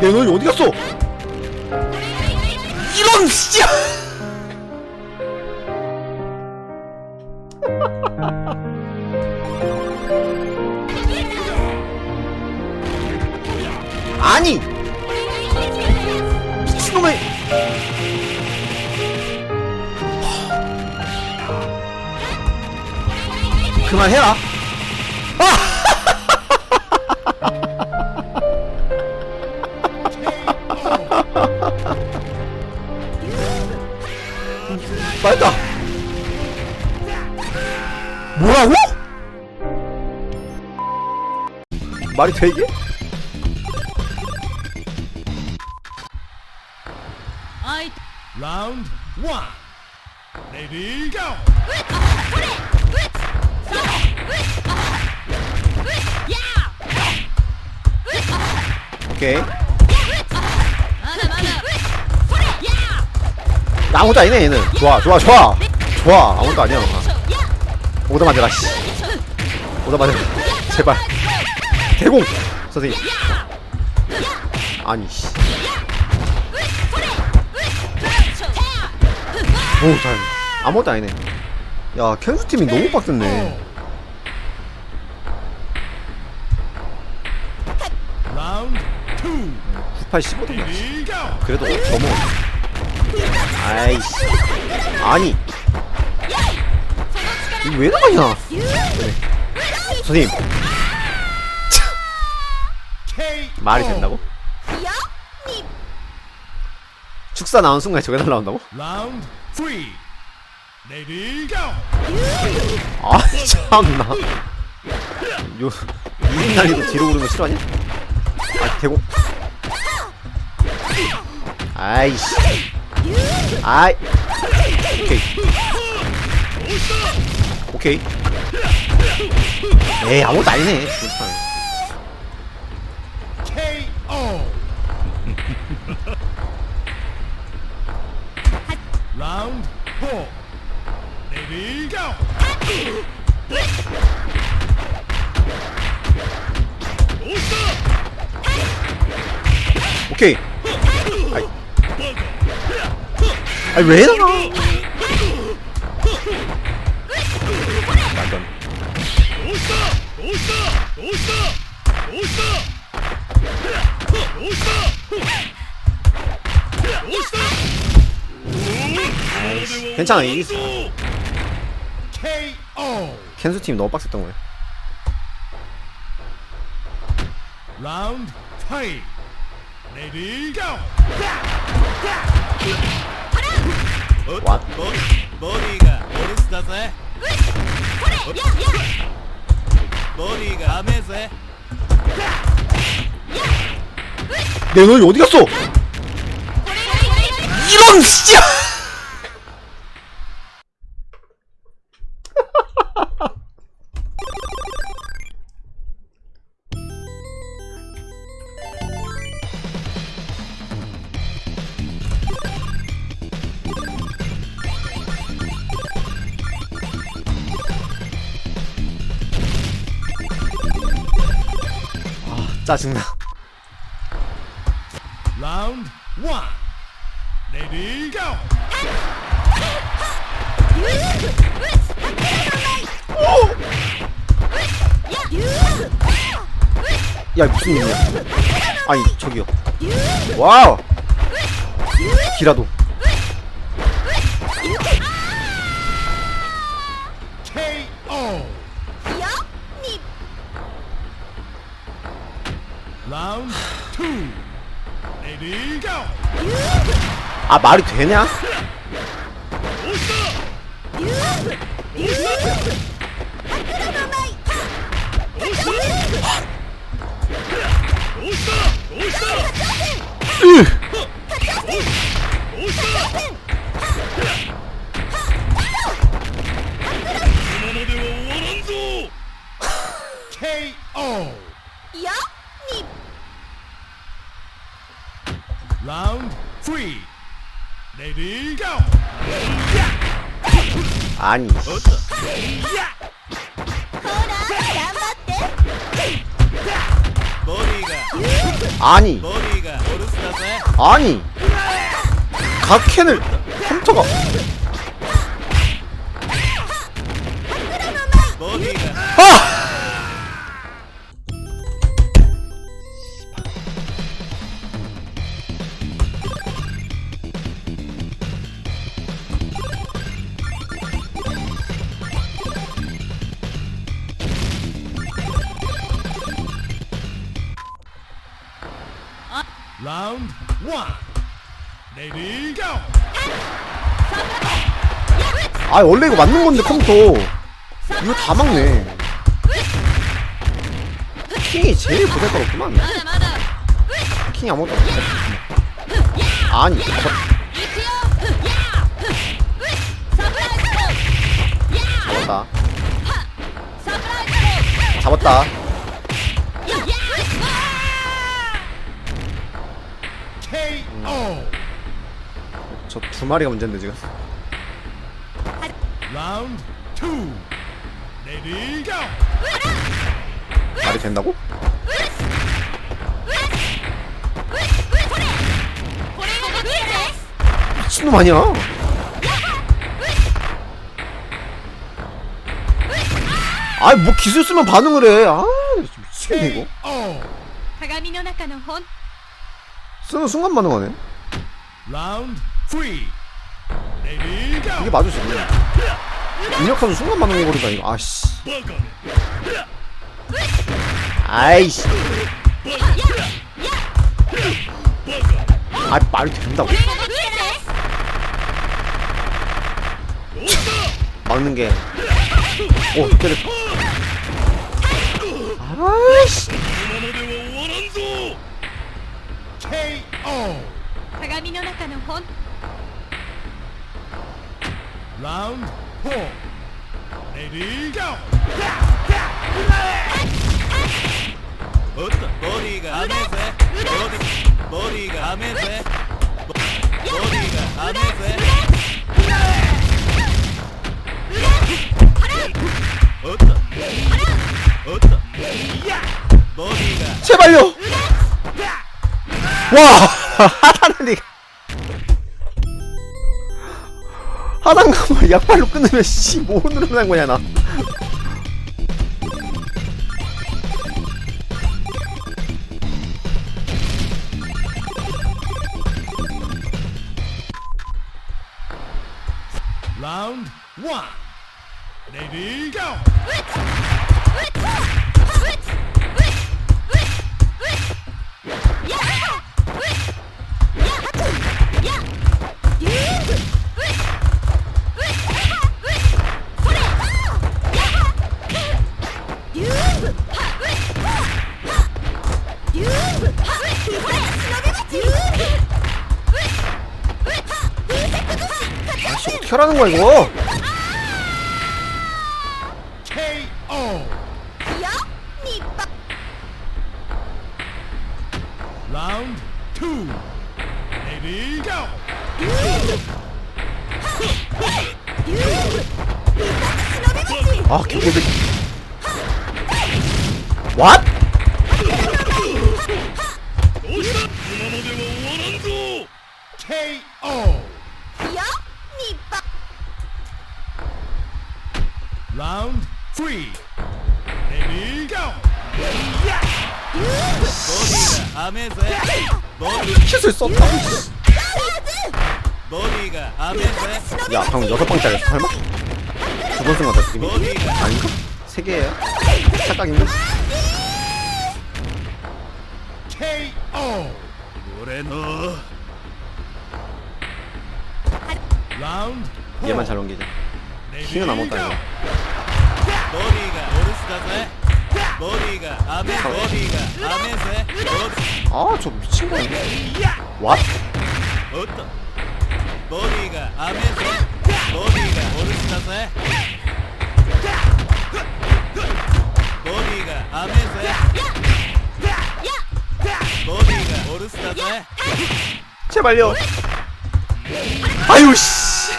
내 놈이 어디 갔어? 이런 씨! 아니 미친놈의 그만해라 맞다 뭐라고? 말이 돼 이게? 아이 Round one. Ready, go. 오케이 아무것도 아니네 얘는. 좋아 좋아 좋아. 좋아. 아무것도 아니야 오다 맞아라 씨. 오다 맞아라. 제발. 개공! 선생님. 아니 씨. 오, 잘. 아무것도 아니네. 야 캔수 팀이 너무 빡셌네. 98 15도 Ready, go. 그래도 넘어 아이씨 아니 왜 나가냐 그래. 선생님. 말이 된다고? 축사 나온 순간에 저게 날라온다고? Go. 아 참나 요 이긴 날리도 뒤로 오르는 거 싫어하냐? 아 대공 아이씨 아이. 오케이. 오케이. 에이 아무것도 아니네. four. Ready, go. 오케이 아이 왜 나가 안 돼. 괜찮아 이겼어 KO. 캔수 팀 너무 빡셌던 거야 Round five. Ready, go. 어? 내 너희 어디 갔어? 이런 씨! 짜증나. Round one. Ready, go. 야 무슨 일이야? 아니 저기요. 와우. 기라도 라운드 아 말이 되냐? 으! Ready, go. 아니 아니 아니 각캔을 컴퓨터가 라운드 1 레디 고! 아 원래 이거 맞는 건데 컴퓨터. 이거 다 막네. 킹이 제일 고달거렸구만. 킹이 아무것도 없어. 아니 저... 잡았다. 잡았다. 저 두 마리가 문제인데 지금 Round two. Ready, go! 말이 된다고? これがグーです 미친놈 아니야 아이 뭐 기술 쓰면 반응을 해아 미치겠네 이거 KO. 鏡の中の本 쓰는 순간 반응하네. 이게 맞으지? 공격하는 순간 반응해 버리다 이거. 아씨. 아이씨. 아 말이 된다고. 막는 게. 오 때려. 아이씨. 鏡の中の本 Round four. Ready, go! おっとボディが甘えぜボディボディが甘えぜボボディが甘えぜおっとおっとボディが 제발요 와 하단을 하단 가면 약발로 끊으면 씨뭐 누르는 거냐 나 one. Ready, go! あ し어떻게 하라는 거야 이거 KO. Round two. Ready, go! 아 개꿀들 왓? 야 방금 여섯 방짜리 설마? 두번 쓴거 같아 지금. 아닌가? 세 개예요? 착각인가? 얘만 잘 옮기자. 킹은 아무것도 아니야. 머리가 아저 미친 거 아니야? 왓? 어떤? 머리가 아멘세. 머리가 오르스타세. 머리가 아멘세. 머리가 오르스타세. 제발요. 아유 씨.